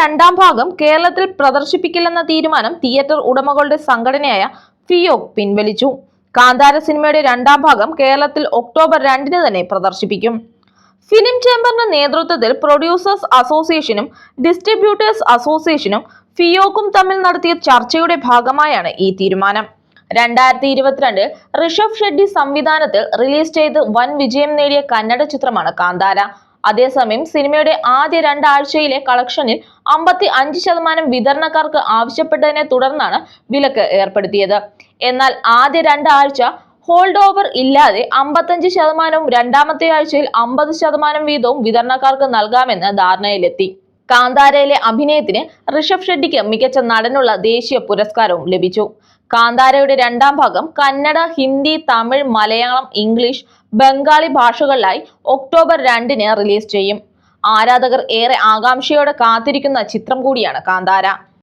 രണ്ടാം ഭാഗം കേരളത്തിൽ പ്രദർശിപ്പിക്കില്ലെന്ന തീരുമാനം തിയേറ്റർ ഉടമകളുടെ സംഘടനയായ ഫിയോക് പിൻവലിച്ചു. കാന്താര സിനിമയുടെ രണ്ടാം ഭാഗം കേരളത്തിൽ ഒക്ടോബർ രണ്ടിന് തന്നെ പ്രദർശിപ്പിക്കും. ഫിലിം ചേംബറിന്റെ നേതൃത്വത്തിൽ പ്രൊഡ്യൂസേഴ്സ് അസോസിയേഷനും ഡിസ്ട്രിബ്യൂട്ടേഴ്സ് അസോസിയേഷനും ഫിയോക്കും തമ്മിൽ നടത്തിയ ചർച്ചയുടെ ഭാഗമായാണ് ഈ തീരുമാനം. രണ്ടായിരത്തി ഇരുപത്തിരണ്ട് ഋഷഭ് ഷെഡ്ഡി സംവിധാനത്തിൽ റിലീസ് ചെയ്ത് വൻ വിജയം നേടിയ കന്നഡ ചിത്രമാണ് കാന്താര. അതേസമയം സിനിമയുടെ ആദ്യ രണ്ടാഴ്ചയിലെ കളക്ഷനിൽ അമ്പത്തി അഞ്ച് ശതമാനം വിതരണക്കാർക്ക് ആവശ്യപ്പെട്ടതിനെ തുടർന്നാണ് വിലക്ക് ഏർപ്പെടുത്തിയത്. എന്നാൽ ആദ്യ രണ്ടാഴ്ച ഹോൾഡ് ഓവർ ഇല്ലാതെ അമ്പത്തഞ്ച് ശതമാനവും രണ്ടാമത്തെ ആഴ്ചയിൽ അമ്പത് ശതമാനം വീതവും വിതരണക്കാർക്ക് നൽകാമെന്ന് ധാരണയിലെത്തി. കാന്താരയിലെ അഭിനയത്തിന് ഋഷഭ് ഷെഡിക്ക് മികച്ച നടനുള്ള ദേശീയ പുരസ്കാരവും ലഭിച്ചു. കാന്താരയുടെ രണ്ടാം ഭാഗം കന്നഡ ഹിന്ദി തമിഴ് മലയാളം ഇംഗ്ലീഷ് ബംഗാളി ഭാഷകളിലായി ഒക്ടോബർ രണ്ടിന് റിലീസ് ചെയ്യും. ആരാധകർ ഏറെ ആകാംക്ഷയോടെ കാത്തിരിക്കുന്ന ചിത്രം കൂടിയാണ് കാന്താര.